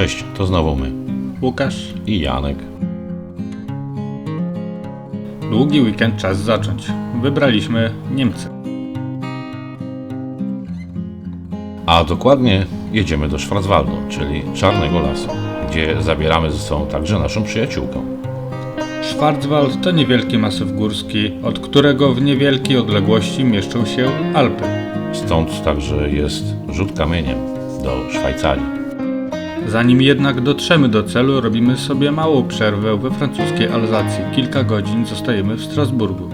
Cześć, to znowu my. Łukasz, I Janek. długi weekend czas zacząć. Wybraliśmy Niemcy. A dokładnie jedziemy do Schwarzwaldu, czyli Czarnego Lasu, gdzie zabieramy ze sobą także naszą przyjaciółkę. Schwarzwald to niewielki masyw górski, od którego w niewielkiej odległości mieszczą się Alpy. Stąd także jest rzut kamieniem do Szwajcarii. Zanim jednak dotrzemy do celu, robimy sobie małą przerwę we francuskiej Alzacji. Kilka godzin zostajemy w Strasburgu.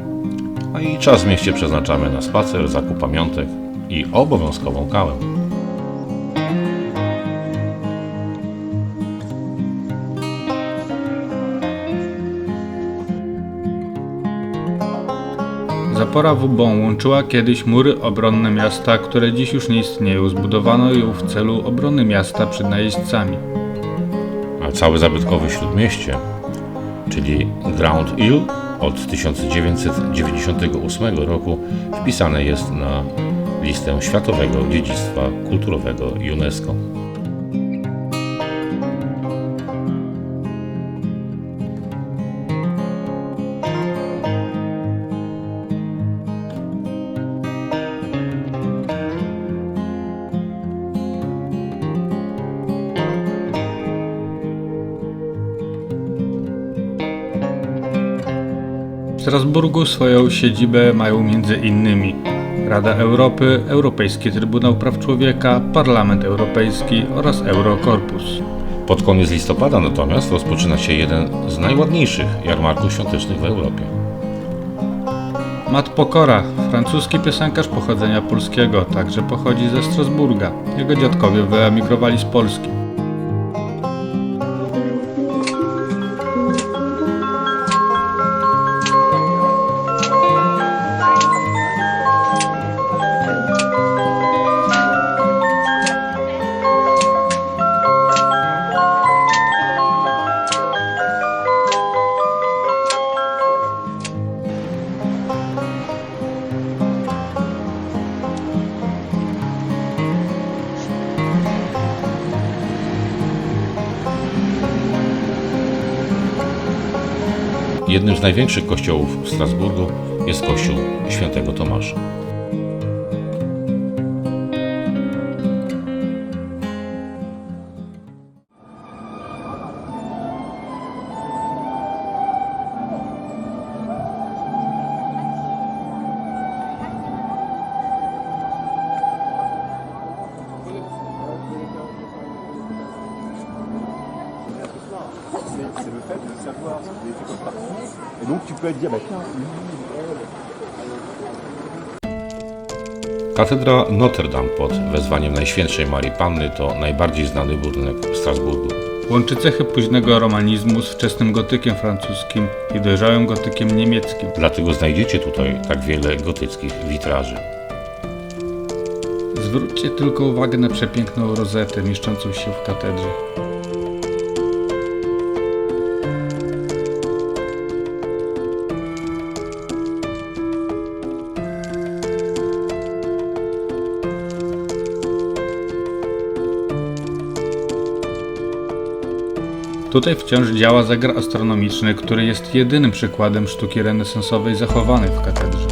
A i czas w mieście przeznaczamy na spacer, zakup pamiątek i obowiązkową kawę. Zapora Vauban łączyła kiedyś mury obronne miasta, które dziś już nie istnieją. Zbudowano ją w celu obrony miasta przed najeźdźcami. A całe zabytkowe śródmieście, czyli Grand Ile od 1998 roku wpisane jest na listę Światowego Dziedzictwa Kulturowego UNESCO. Strasburgu swoją siedzibę mają innymi Rada Europy, Europejski Trybunał Praw Człowieka, Parlament Europejski oraz Eurokorpus. Pod koniec listopada natomiast rozpoczyna się jeden z najładniejszych jarmarków świątecznych w Europie. Matt Pokora, francuski piosenkarz pochodzenia polskiego, także pochodzi ze Strasburga. Jego dziadkowie wyemigrowali z Polski. Jednym z największych kościołów w Strasburgu jest kościół świętego Tomasza. C'est le fait de savoir ce fait comme partie. Et donc tu peux être dire, bah tiens, lui, Katedra Notre Dame pod wezwaniem Najświętszej Marii Panny to najbardziej znany budynek w Strasburgu. Łączy cechy późnego romanizmu z wczesnym gotykiem francuskim i dojrzałym gotykiem niemieckim. Dlatego znajdziecie tutaj tak wiele gotyckich witraży. Zwróćcie tylko uwagę na przepiękną rozetę mieszczącą się w katedrze. Tutaj wciąż działa zegar astronomiczny, który jest jedynym przykładem sztuki renesansowej zachowanej w katedrze.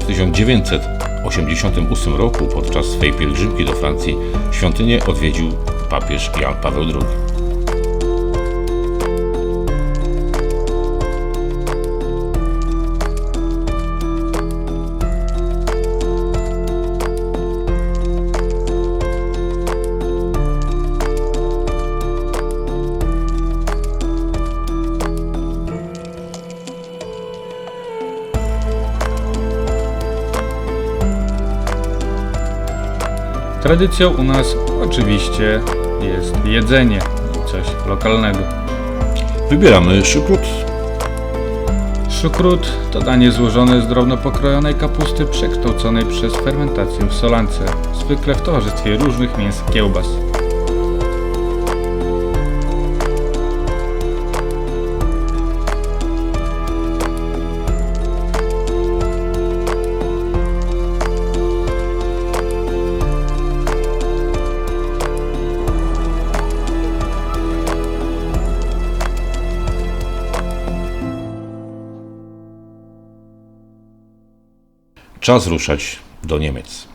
W 1988 roku podczas swej pielgrzymki do Francji świątynię odwiedził papież Jan Paweł II. Tradycją u nas oczywiście jest jedzenie i coś lokalnego. Wybieramy szykrut. Szukrut to danie złożone z drobno pokrojonej kapusty przekształconej przez fermentację w solance, zwykle w towarzystwie różnych mięs kiełbas. Czas ruszać do Niemiec.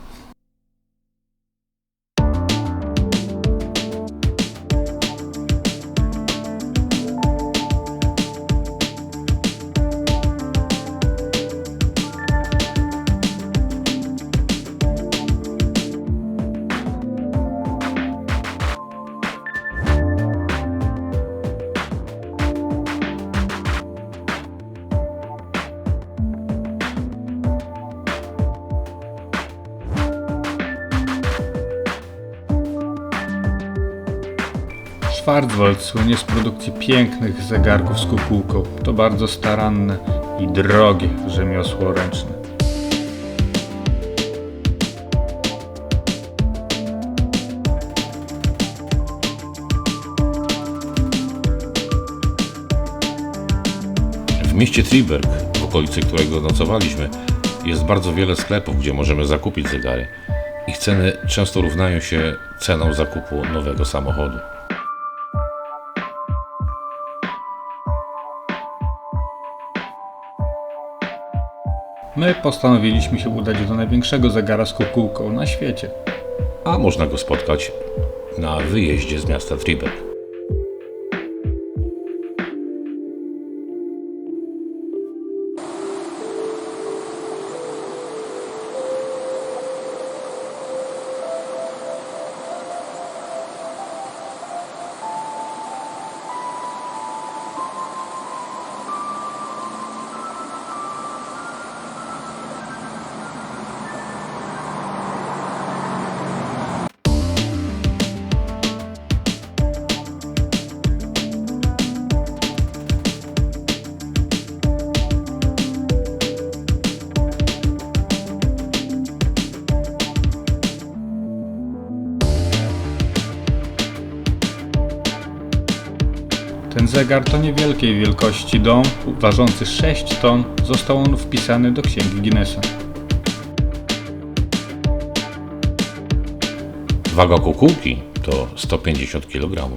Schwarzwald słynie z produkcji pięknych zegarków z kukułką. To bardzo staranne i drogie rzemiosło ręczne. W mieście Triberg, w okolicy którego nocowaliśmy, jest bardzo wiele sklepów, gdzie możemy zakupić zegary. Ich ceny często równają się ceną zakupu nowego samochodu. My postanowiliśmy się udać do największego zegara z kukułką na świecie. A można go spotkać na wyjeździe z miasta Triberg. Zegar to niewielkiej wielkości dom, ważący 6 ton, został on wpisany do księgi Guinnessa. Waga kukułki to 150 kg.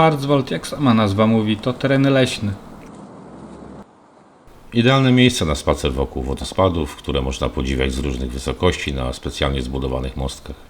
Schwarzwald, jak sama nazwa mówi, to tereny leśne. Idealne miejsce na spacer wokół wodospadów, które można podziwiać z różnych wysokości na specjalnie zbudowanych mostkach.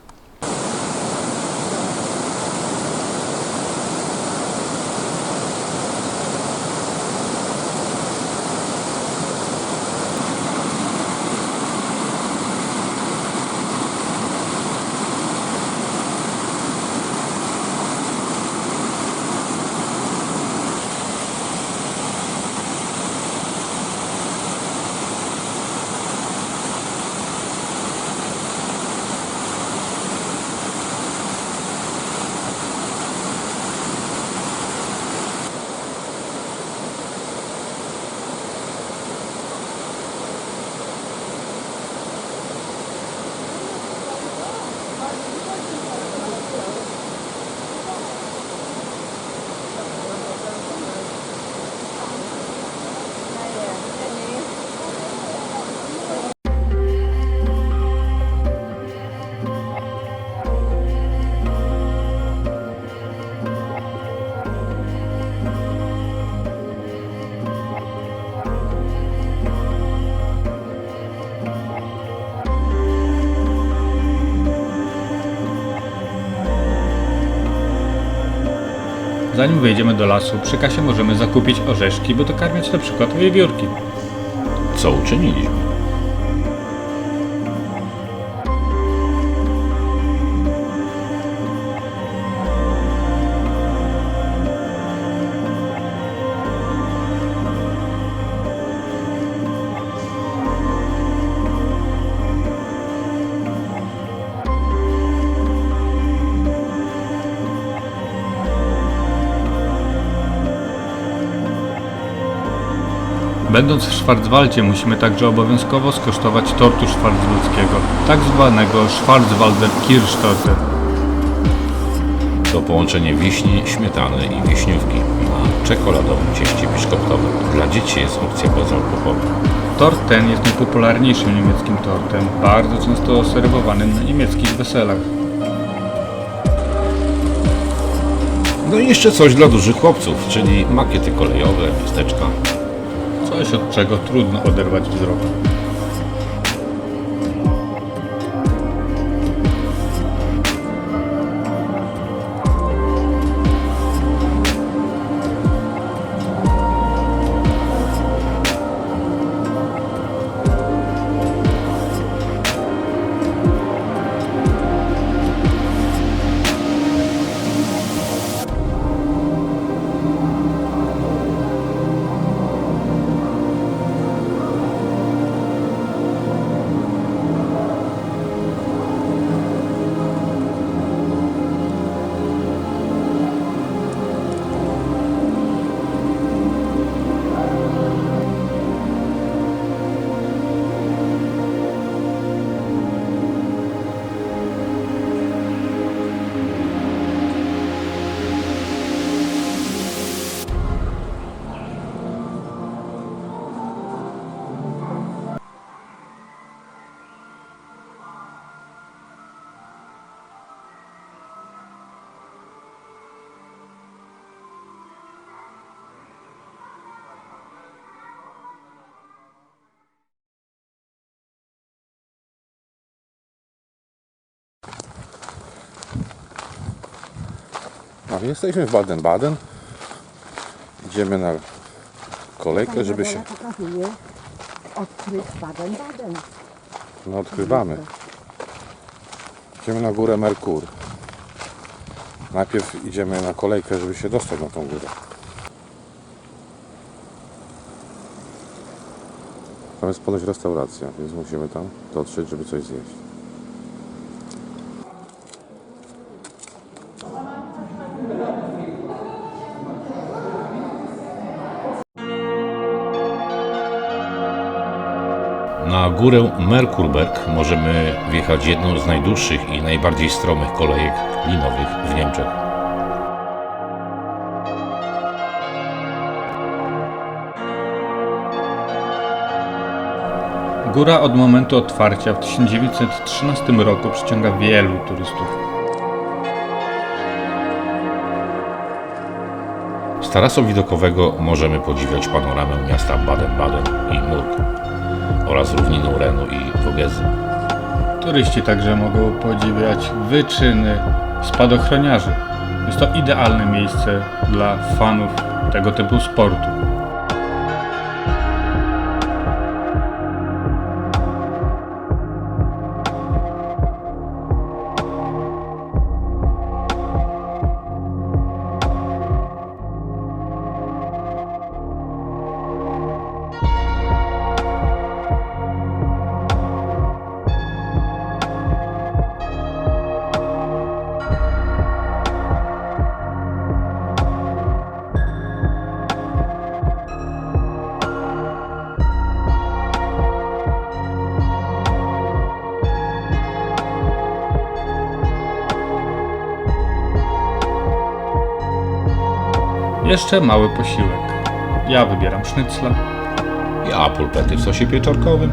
Zanim wyjdziemy do lasu, przy kasie możemy zakupić orzeszki, by dokarmiać na przykład wiewiórki. Co uczyniliśmy? Będąc w Schwarzwaldzie musimy także obowiązkowo skosztować tortu schwarzwaldzkiego, tak zwanego Schwarzwalder Kirschtorte. To połączenie wiśni, śmietany i wiśniówki na czekoladowym cieście biszkoptowym. Dla dzieci jest opcja bezalkoholowa. Tort ten jest najpopularniejszym niemieckim tortem, bardzo często serwowanym na niemieckich weselach. No i jeszcze coś dla dużych chłopców, czyli makiety kolejowe, miasteczka. Coś od czego trudno oderwać wzrok. A my jesteśmy w Baden-Baden. Idziemy na kolejkę, żeby się... odkryć Baden-Baden. No odkrywamy. Idziemy na górę Merkur. Najpierw idziemy na kolejkę, żeby się dostać na tą górę. Tam jest ponoć restauracja, więc musimy tam dotrzeć, żeby coś zjeść. Na górę Merkurberg możemy wjechać jedną z najdłuższych i najbardziej stromych kolejek linowych w Niemczech. Góra od momentu otwarcia w 1913 roku przyciąga wielu turystów. Z tarasu widokowego możemy podziwiać panoramę miasta Baden-Baden i Murg oraz równiny Renu i Vogezy. Turyści także mogą podziwiać wyczyny spadochroniarzy. Jest to idealne miejsce dla fanów tego typu sportu. Jeszcze mały posiłek. Ja wybieram sznycla. Ja pulpety w sosie pieczarkowym.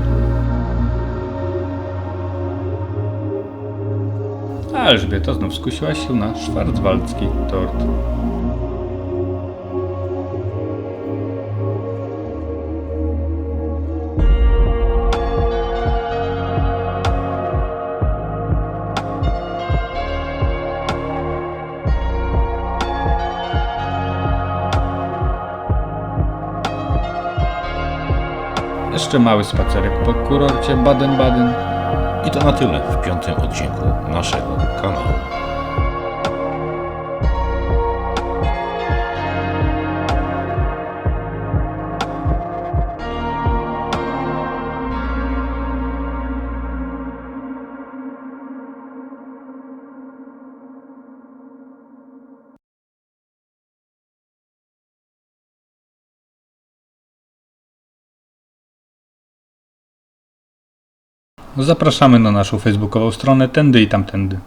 A Elżbieta znów skusiła się na szwarcwaldzki tort. Jeszcze mały spacerek po kurorcie Baden-Baden. I to na tyle w piątym odcinku naszego kanału. Zapraszamy na naszą facebookową stronę Tędy i Tamtędy.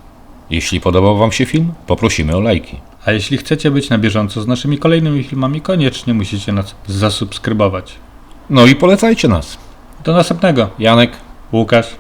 Jeśli podobał Wam się film, poprosimy o lajki. A jeśli chcecie być na bieżąco z naszymi kolejnymi filmami, koniecznie musicie nas zasubskrybować. No i polecajcie nas. Do następnego. Janek. Łukasz.